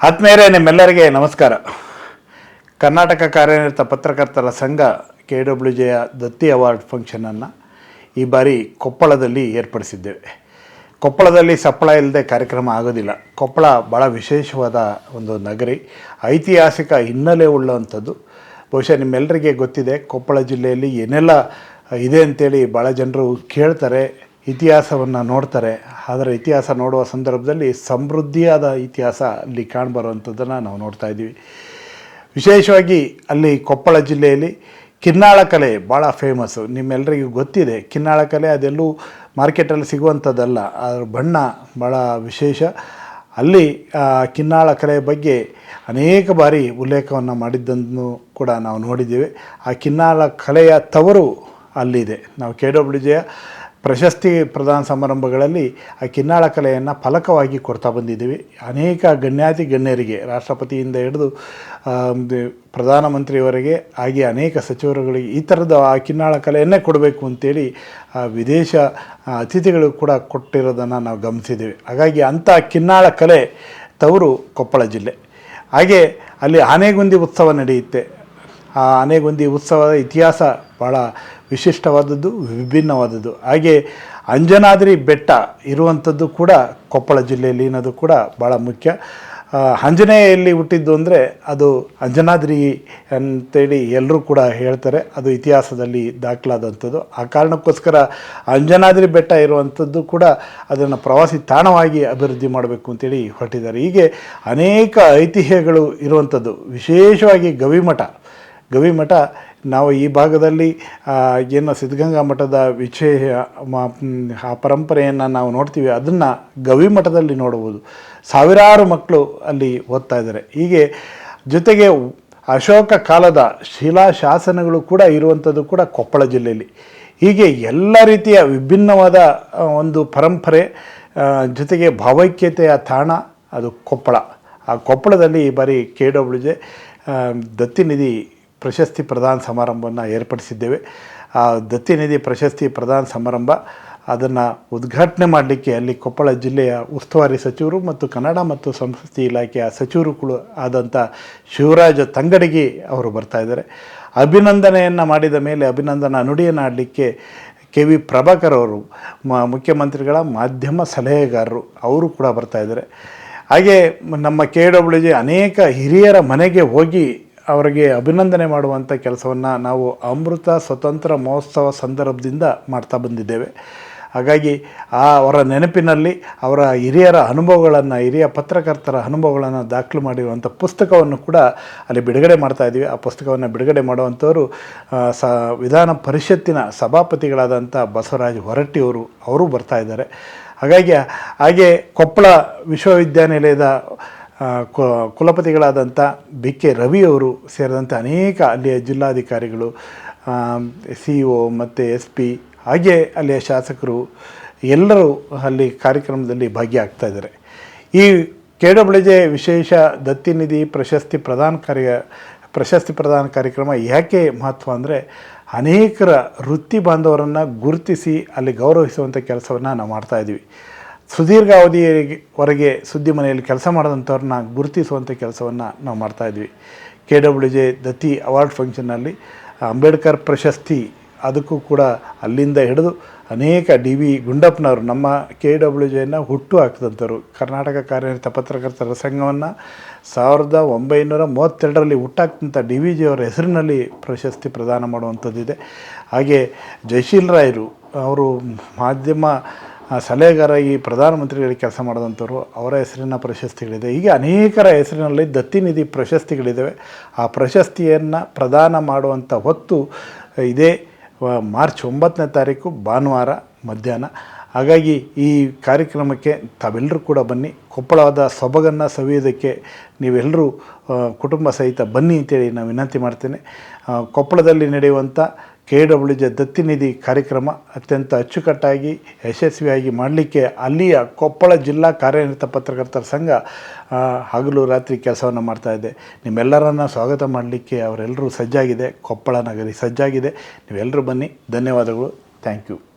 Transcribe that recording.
ಆತ್ಮೀಯರೇ, ನಿಮ್ಮೆಲ್ಲರಿಗೆ ನಮಸ್ಕಾರ. ಕರ್ನಾಟಕ ಕಾರ್ಯನಿರತ ಪತ್ರಕರ್ತರ ಸಂಘ ಕೆ ಡಬ್ಲ್ಯೂ ಜೆಯ ದತ್ತಿ ಅವಾರ್ಡ್ ಫಂಕ್ಷನನ್ನು ಈ ಬಾರಿ ಕೊಪ್ಪಳದಲ್ಲಿ ಏರ್ಪಡಿಸಿದ್ದೇವೆ. ಕೊಪ್ಪಳದಲ್ಲಿ ಸಪ್ಪಳ ಇಲ್ಲದೆ ಕಾರ್ಯಕ್ರಮ ಆಗೋದಿಲ್ಲ. ಕೊಪ್ಪಳ ಭಾಳ ವಿಶೇಷವಾದ ಒಂದು ನಗರಿ. ಐತಿಹಾಸಿಕ ಹಿನ್ನೆಲೆ ಉಳ್ಳಂಥದ್ದು. ಬಹುಶಃ ನಿಮ್ಮೆಲ್ಲರಿಗೆ ಗೊತ್ತಿದೆ, ಕೊಪ್ಪಳ ಜಿಲ್ಲೆಯಲ್ಲಿ ಏನೆಲ್ಲ ಇದೆ ಅಂತೇಳಿ ಭಾಳ ಜನರು ಕೇಳ್ತಾರೆ. ಇತಿಹಾಸವನ್ನು ನೋಡ್ತಾರೆ. ಆದರೆ ಇತಿಹಾಸ ನೋಡುವ ಸಂದರ್ಭದಲ್ಲಿ ಸಮೃದ್ಧಿಯಾದ ಇತಿಹಾಸ ಅಲ್ಲಿ ಕಾಣ್ಬರುವಂಥದ್ದನ್ನು ನಾವು ನೋಡ್ತಾ ಇದ್ದೀವಿ. ವಿಶೇಷವಾಗಿ ಅಲ್ಲಿ ಕೊಪ್ಪಳ ಜಿಲ್ಲೆಯಲ್ಲಿ ಕಿನ್ನಾಳ ಕಲೆ ಭಾಳ ಫೇಮಸ್ಸು ನಿಮ್ಮೆಲ್ಲರಿಗೂ ಗೊತ್ತಿದೆ, ಕಿನ್ನಾಳ ಕಲೆ ಅದೆಲ್ಲೂ ಮಾರ್ಕೆಟಲ್ಲಿ ಸಿಗುವಂಥದ್ದಲ್ಲ. ಅದರ ಬಣ್ಣ ಭಾಳ ವಿಶೇಷ. ಅಲ್ಲಿ ಕಿನ್ನಾಳ ಕಲೆಯ ಬಗ್ಗೆ ಅನೇಕ ಬಾರಿ ಉಲ್ಲೇಖವನ್ನು ಮಾಡಿದ್ದನ್ನು ಕೂಡ ನಾವು ನೋಡಿದ್ದೇವೆ. ಆ ಕಿನ್ನಾಳ ಕಲೆಯ ತವರು ಅಲ್ಲಿದೆ. ನಾವು ಕೆ ಡಬ್ಲ್ಯೂ ಪ್ರಶಸ್ತಿ ಪ್ರದಾನ ಸಮಾರಂಭಗಳಲ್ಲಿ ಆ ಕಿನ್ನಾಳ ಕಲೆಯನ್ನು ಫಲಕವಾಗಿ ಕೊಡ್ತಾ ಬಂದಿದ್ದೀವಿ. ಅನೇಕ ಗಣ್ಯಾತಿ ಗಣ್ಯರಿಗೆ, ರಾಷ್ಟ್ರಪತಿಯಿಂದ ಹಿಡಿದು ಪ್ರಧಾನಮಂತ್ರಿಯವರೆಗೆ, ಹಾಗೆ ಅನೇಕ ಸಚಿವರುಗಳಿಗೆ ಈ ಥರದ ಆ ಕಿನ್ನಾಳ ಕಲೆಯನ್ನೇ ಕೊಡಬೇಕು ಅಂತೇಳಿ, ಆ, ವಿದೇಶ ಅತಿಥಿಗಳು ಕೂಡ ಕೊಟ್ಟಿರೋದನ್ನು ನಾವು ಗಮನಿಸಿದ್ದೀವಿ. ಹಾಗಾಗಿ ಅಂಥ ಕಿನ್ನಾಳ ಕಲೆ ತವರು ಕೊಪ್ಪಳ ಜಿಲ್ಲೆ. ಹಾಗೆ ಅಲ್ಲಿ ಆನೆಗುಂದಿ ಉತ್ಸವ ನಡೆಯುತ್ತೆ. ಆ ಆನೆಗುಂದಿ ಉತ್ಸವದ ಇತಿಹಾಸ ಭಾಳ ವಿಶಿಷ್ಟವಾದದ್ದು, ವಿಭಿನ್ನವಾದದ್ದು. ಹಾಗೆ ಅಂಜನಾದ್ರಿ ಬೆಟ್ಟ ಇರುವಂಥದ್ದು ಕೂಡ ಕೊಪ್ಪಳ ಜಿಲ್ಲೆಯಲ್ಲಿ ಅನ್ನೋದು ಕೂಡ ಭಾಳ ಮುಖ್ಯ. ಆಂಜನೇಯಲ್ಲಿ ಹುಟ್ಟಿದ್ದು ಅಂದರೆ ಅದು ಅಂಜನಾದ್ರಿ ಅಂತೇಳಿ ಎಲ್ಲರೂ ಕೂಡ ಹೇಳ್ತಾರೆ. ಅದು ಇತಿಹಾಸದಲ್ಲಿ ದಾಖಲಾದಂಥದ್ದು. ಆ ಕಾರಣಕ್ಕೋಸ್ಕರ ಅಂಜನಾದ್ರಿ ಬೆಟ್ಟ ಇರುವಂಥದ್ದು ಕೂಡ ಅದನ್ನು ಪ್ರವಾಸಿ ತಾಣವಾಗಿ ಅಭಿವೃದ್ಧಿ ಮಾಡಬೇಕು ಅಂತೇಳಿ ಹೊರಟಿದ್ದಾರೆ. ಹೀಗೆ ಅನೇಕ ಐತಿಹ್ಯಗಳು ಇರುವಂಥದ್ದು. ವಿಶೇಷವಾಗಿ ಗವಿಮಠ. ಗವಿಮಠ ನಾವು ಈ ಭಾಗದಲ್ಲಿ ಏನು ಸಿದ್ಧಗಂಗಾ ಮಠದ ವಿಷಯ ಆ ಪರಂಪರೆಯನ್ನು ನಾವು ನೋಡ್ತೀವಿ, ಅದನ್ನು ಗವಿ ಮಠದಲ್ಲಿ ನೋಡಬಹುದು. ಸಾವಿರಾರು ಮಕ್ಕಳು ಅಲ್ಲಿ ಓದ್ತಾ ಇದ್ದಾರೆ. ಹೀಗೆ ಜೊತೆಗೆ ಅಶೋಕ ಕಾಲದ ಶಿಲಾಶಾಸನಗಳು ಕೂಡ ಇರುವಂಥದ್ದು ಕೂಡ ಕೊಪ್ಪಳ ಜಿಲ್ಲೆಯಲ್ಲಿ. ಹೀಗೆ ಎಲ್ಲ ರೀತಿಯ ವಿಭಿನ್ನವಾದ ಒಂದು ಪರಂಪರೆ ಜೊತೆಗೆ ಭಾವೈಕ್ಯತೆಯ ತಾಣ ಅದು ಕೊಪ್ಪಳ. ಆ ಕೊಪ್ಪಳದಲ್ಲಿ ಈ ಬಾರಿ ಕೆ ಡಬ್ಲ್ಯೂ ಜೆ ದತ್ತಿನಿಧಿ ಪ್ರಶಸ್ತಿ ಪ್ರದಾನ ಸಮಾರಂಭವನ್ನು ಏರ್ಪಡಿಸಿದ್ದೇವೆ. ಆ ದತ್ತಿನಿಧಿ ಪ್ರಶಸ್ತಿ ಪ್ರದಾನ ಸಮಾರಂಭ ಅದನ್ನು ಉದ್ಘಾಟನೆ ಮಾಡಲಿಕ್ಕೆ ಅಲ್ಲಿ ಕೊಪ್ಪಳ ಜಿಲ್ಲೆಯ ಉಸ್ತುವಾರಿ ಸಚಿವರು ಮತ್ತು ಕನ್ನಡ ಮತ್ತು ಸಂಸ್ಕೃತಿ ಇಲಾಖೆಯ ಸಚಿವರುಗಳು ಆದಂಥ ಶಿವರಾಜ ತಂಗಡಗಿ ಅವರು ಬರ್ತಾ ಇದ್ದಾರೆ. ಅಭಿನಂದನೆಯನ್ನು ಮಾಡಿದ ಮೇಲೆ ಅಭಿನಂದನಾ ನುಡಿಯನ್ನು ಆಡಲಿಕ್ಕೆ ಕೆ ವಿ ಪ್ರಭಾಕರ್ ಅವರು ಮುಖ್ಯಮಂತ್ರಿಗಳ ಮಾಧ್ಯಮ ಸಲಹೆಗಾರರು ಅವರು ಕೂಡ ಬರ್ತಾ ಇದ್ದಾರೆ. ಹಾಗೆ ನಮ್ಮ ಕೆ ಅನೇಕ ಹಿರಿಯರ ಮನೆಗೆ ಹೋಗಿ ಅವರಿಗೆ ಅಭಿನಂದನೆ ಮಾಡುವಂಥ ಕೆಲಸವನ್ನು ನಾವು ಅಮೃತ ಸ್ವತಂತ್ರ ಮಹೋತ್ಸವ ಸಂದರ್ಭದಿಂದ ಮಾಡ್ತಾ ಬಂದಿದ್ದೇವೆ. ಹಾಗಾಗಿ ಆ ಅವರ ನೆನಪಿನಲ್ಲಿ ಅವರ ಹಿರಿಯರ ಅನುಭವಗಳನ್ನು, ಹಿರಿಯ ಪತ್ರಕರ್ತರ ಅನುಭವಗಳನ್ನು ದಾಖಲು ಮಾಡಿರುವಂಥ ಪುಸ್ತಕವನ್ನು ಕೂಡ ಅಲ್ಲಿ ಬಿಡುಗಡೆ ಮಾಡ್ತಾ ಇದ್ದೀವಿ. ಆ ಪುಸ್ತಕವನ್ನು ಬಿಡುಗಡೆ ಮಾಡುವಂಥವರು ಸ, ವಿಧಾನ ಪರಿಷತ್ತಿನ ಸಭಾಪತಿಗಳಾದಂಥ ಬಸವರಾಜ್ ಹೊರಟ್ಟಿಯವರು ಅವರು ಬರ್ತಾ ಇದ್ದಾರೆ. ಹಾಗಾಗಿ ಹಾಗೆ ಕೊಪ್ಪಳ ವಿಶ್ವವಿದ್ಯಾನಿಲಯದ ಕುಲಪತಿಗಳಾದಂಥ ಬಿ ಕೆ ರವಿಯವರು ಸೇರಿದಂತೆ ಅನೇಕ ಅಲ್ಲಿಯ ಜಿಲ್ಲಾಧಿಕಾರಿಗಳು ಸಿ ಒ ಮತ್ತು ಎಸ್ ಪಿ, ಹಾಗೆ ಅಲ್ಲಿಯ ಶಾಸಕರು ಎಲ್ಲರೂ ಅಲ್ಲಿ ಕಾರ್ಯಕ್ರಮದಲ್ಲಿ ಭಾಗಿಯಾಗ್ತಾ ಇದ್ದಾರೆ. ಈ ಕೇಡಬಳಜೆ ವಿಶೇಷ ದತ್ತಿನಿಧಿ ಪ್ರಶಸ್ತಿ ಪ್ರದಾನ ಕಾರ್ಯ, ಪ್ರಶಸ್ತಿ ಪ್ರದಾನ ಕಾರ್ಯಕ್ರಮ ಯಾಕೆ ಮಹತ್ವ ಅಂದರೆ ಅನೇಕರ ವೃತ್ತಿ ಬಾಂಧವರನ್ನು ಗುರುತಿಸಿ ಅಲ್ಲಿ ಗೌರವಿಸುವಂಥ ಕೆಲಸವನ್ನು ನಾವು ಮಾಡ್ತಾ ಇದ್ದೀವಿ ಸುದೀರ್ಘ ಅವಧಿಯವರೆಗೆ ಸುದ್ದಿ ಮನೆಯಲ್ಲಿ ಕೆಲಸ ಮಾಡಿದಂಥವ್ರನ್ನ ಗುರುತಿಸುವಂಥ ಕೆಲಸವನ್ನು ನಾವು ಮಾಡ್ತಾಯಿದ್ವಿ ಕೆ ಡಬ್ಲ್ಯೂ ಜೆ ದತ್ತಿ ಅವಾರ್ಡ್ ಫಂಕ್ಷನ್ನಲ್ಲಿ ಅಂಬೇಡ್ಕರ್ ಪ್ರಶಸ್ತಿ ಅದಕ್ಕೂ ಕೂಡ ಅಲ್ಲಿಂದ ಹಿಡಿದು ಅನೇಕ ಡಿ ವಿ ಗುಂಡಪ್ಪನವರು ನಮ್ಮ ಕೆ ಡಬ್ಲ್ಯೂ ಜೆಯನ್ನು ಹುಟ್ಟು ಹಾಕಿದಂಥವ್ರು. ಕರ್ನಾಟಕ ಕಾರ್ಯನಿರತ ಪತ್ರಕರ್ತರ ಸಂಘವನ್ನು ಸಾವಿರದ ಒಂಬೈನೂರ ಮೂವತ್ತೆರಡರಲ್ಲಿ ಹುಟ್ಟಾಕ್ತಂಥ ಡಿ ವಿ ಜಿಯವರ ಹೆಸರಿನಲ್ಲಿ ಪ್ರಶಸ್ತಿ ಪ್ರದಾನ ಮಾಡುವಂಥದ್ದಿದೆ. ಹಾಗೆ ಜಯಶೀಲ್ ರಾಯರು ಅವರು ಮಾಧ್ಯಮ ಆ, ಸಲಹೆಗಾರ ಈ ಪ್ರಧಾನಮಂತ್ರಿಗಳಿಗೆ ಕೆಲಸ ಮಾಡಿದಂಥವ್ರು ಅವರ ಹೆಸರಿನ ಪ್ರಶಸ್ತಿಗಳಿದೆ. ಹೀಗೆ ಅನೇಕರ ಹೆಸರಿನಲ್ಲಿ ದತ್ತಿನಿಧಿ ಪ್ರಶಸ್ತಿಗಳಿದ್ದಾವೆ ಆ ಪ್ರಶಸ್ತಿಯನ್ನು ಪ್ರದಾನ ಮಾಡುವಂಥ ಹೊತ್ತು ಇದೇ ಮಾರ್ಚ್ ಒಂಬತ್ತನೇ ತಾರೀಕು ಭಾನುವಾರ ಮಧ್ಯಾಹ್ನ. ಹಾಗಾಗಿ ಈ ಕಾರ್ಯಕ್ರಮಕ್ಕೆ ತಾವೆಲ್ಲರೂ ಕೂಡ ಬನ್ನಿ. ಕೊಪ್ಪಳದ ಸೊಬಗನ್ನು ಸವಿಯೋದಕ್ಕೆ ನೀವೆಲ್ಲರೂ ಕುಟುಂಬ ಸಹಿತ ಬನ್ನಿ ಅಂತೇಳಿ ನಾನು ವಿನಂತಿ ಮಾಡ್ತೇನೆ. ಕೊಪ್ಪಳದಲ್ಲಿ ನಡೆಯುವಂಥ ಕೆ ಡಬ್ಲ್ಯೂ ಜೆ ದತ್ತಿನಿಧಿ ಕಾರ್ಯಕ್ರಮ ಅತ್ಯಂತ ಅಚ್ಚುಕಟ್ಟಾಗಿ, ಯಶಸ್ವಿಯಾಗಿ ಮಾಡಲಿಕ್ಕೆ ಅಲ್ಲಿಯ ಕೊಪ್ಪಳ ಜಿಲ್ಲಾ ಕಾರ್ಯನಿರತ ಪತ್ರಕರ್ತರ ಸಂಘ ಹಗಲು ರಾತ್ರಿ ಕೆಲಸವನ್ನು ಇದೆ. ನಿಮ್ಮೆಲ್ಲರನ್ನ ಸ್ವಾಗತ ಮಾಡಲಿಕ್ಕೆ ಅವರೆಲ್ಲರೂ ಸಜ್ಜಾಗಿದೆ. ಕೊಪ್ಪಳ ನಗರಿ ಸಜ್ಜಾಗಿದೆ. ನೀವೆಲ್ಲರೂ ಬನ್ನಿ. ಧನ್ಯವಾದಗಳು. Thank you.